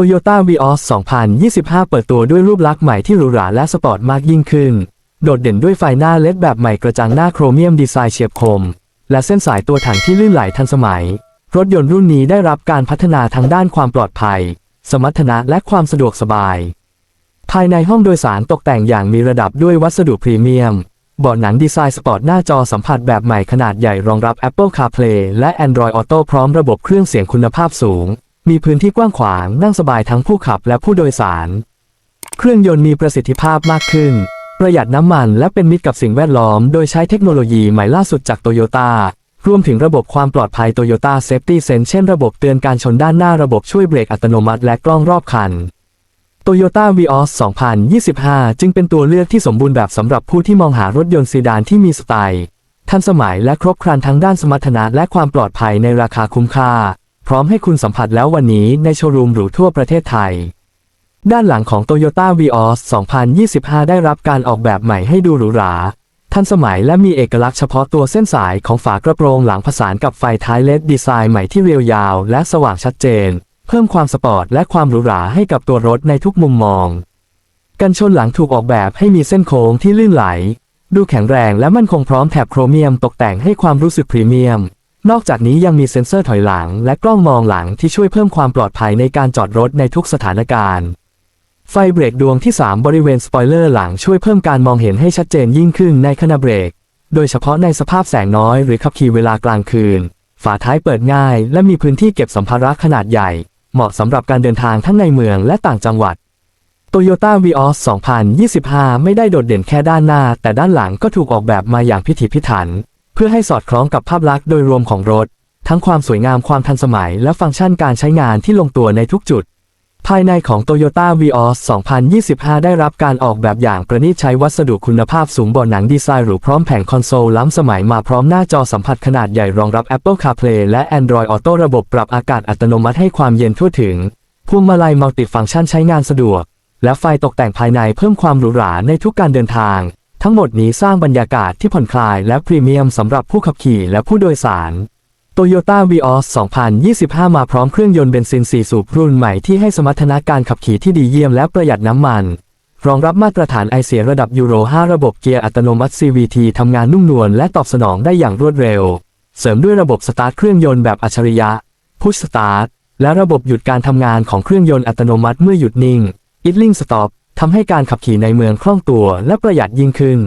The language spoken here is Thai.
Toyota Vios 2025 เปิดตัวด้วยรูปลักษณ์ใหม่ที่หรูหราและสปอร์ตมากยิ่งขึ้น โดดเด่นด้วยไฟหน้าเลดแบบใหม่กระจังหน้าโครเมียมดีไซน์เฉียบคม และเส้นสายตัวถังที่ลื่นไหลทันสมัย รถยนต์รุ่นนี้ได้รับการพัฒนาทางด้านความปลอดภัย สมรรถนะและความสะดวกสบาย ภายในห้องโดยสารตกแต่งอย่างมีระดับด้วยวัสดุพรีเมียมเบาะหนังดีไซน์สปอร์ตหน้าจอสัมผัสแบบใหม่ขนาดใหญ่รองรับ Apple CarPlay และ Android Auto พร้อมระบบเครื่องเสียงคุณภาพสูง มีพื้นที่กว้างขวางนั่งสบายทั้งผู้ขับและผู้โดยสาร เครื่องยนต์มีประสิทธิภาพมากขึ้น ประหยัดน้ำมันและเป็นมิตรกับสิ่งแวดล้อม โดยใช้เทคโนโลยีใหม่ล่าสุดจากโตโยต้ารวมถึงระบบความปลอดภัย Toyota Safety Sense เช่นระบบเตือนการชนด้านหน้าระบบช่วยเบรกอัตโนมัติและกล้องรอบคัน Toyota Vios 2025 จึงเป็นตัวเลือกที่สมบูรณ์แบบสำหรับผู้ที่มองหารถยนต์ซีดานที่มีสไตล์ ทันสมัยและครบครันทั้งด้านสมรรถนะและความปลอดภัยในราคาคุ้มค่า พร้อมให้คุณสัมผัสแล้ววันนี้ในโชว์รูมหรูทั่วประเทศไทย ด้านหลังของ Toyota Vios 2025 ได้รับการออกแบบใหม่ให้ดูหรูหราทันสมัยและมีเอกลักษณ์เฉพาะตัวเส้นสายของฝากระโปรงหลังผสานกับไฟท้ายเลดดีไซน์ใหม่ที่เรียวยาวและสว่างชัดเจน เพิ่มความสปอร์ตและความหรูหราให้กับตัวรถในทุกมุมมอง กันชนหลังถูกออกแบบให้มีเส้นโค้งที่ลื่นไหล ดูแข็งแรงและมั่นคงพร้อมแถบโครเมียมตกแต่งให้ความรู้สึกพรีเมียม นอกจากนี้ยังมีเซ็นเซอร์ถอยหลัง และกล้องมองหลังที่ช่วยเพิ่มความปลอดภัยในการจอดรถในทุกสถานการณ์ ไฟเบรกดวงที่ 3 บริเวณสปอยเลอร์หลังช่วยเพิ่มการมองเห็นให้ชัดเจนยิ่งขึ้นในขณะเบรก โดยเฉพาะในสภาพแสงน้อยหรือขับขี่เวลากลางคืน ฝาท้ายเปิดง่าย และมีพื้นที่เก็บสัมภาระขนาดใหญ่ เหมาะสำหรับการเดินทางทั้งในเมืองและต่างจังหวัด Toyota Vios 2025 ไม่ได้โดดเด่นแค่ด้านหน้า แต่ด้านหลังก็ถูกออกแบบมาอย่างพิถีพิถัน พื่อให้สอดคล้องกับภาพลักษณ์โดยรวมของรถ ทั้งความสวยงามความทันสมัยและฟังก์ชันการใช้งานที่ลงตัวในทุกจุด ภายในของ Toyota Vios 2025 ได้รับการออกแบบอย่างประณีตใช้วัสดุคุณภาพสูงบาะหนังดีไซน์หรูพร้อมแผงคอนโซลล้ำสมัยมาพร้อมหน้าจอสัมผัสขนาดใหญ่รองรับ Apple CarPlay และ Android Auto ระบบปรับอากาศอัตโนมัติให้ความเย็นทั่วถึงพวงมาลัยมัลติฟังก์ชันใช้งานสะดวก และไฟตกแต่งภายในเพิ่มความหรูหราในทุกการเดินทาง ทั้งหมดนี้สร้างบรรยากาศที่ผ่อนคลายและพรีเมียมสำหรับผู้ขับขี่และผู้โดยสาร Toyota Vios 2025 มาพร้อมเครื่องยนต์เบนซิน 4 สูบรุ่นใหม่ที่ให้สมรรถนะการขับขี่ที่ดีเยี่ยมและประหยัดน้ำมัน รองรับมาตรฐานไอเสียระดับยูโร 5 ระบบเกียร์อัตโนมัติ CVT ทำงานนุ่มนวลและตอบสนองได้อย่างรวดเร็ว เสริมด้วยระบบสตาร์ทเครื่องยนต์แบบอัจฉริยะ Push Start และระบบหยุดการทำงานของเครื่องยนต์อัตโนมัติเมื่อหยุดนิ่ง Idling Stop ทำให้การขับขี่ในเมืองคล่องตัวและประหยัดยิ่งขึ้น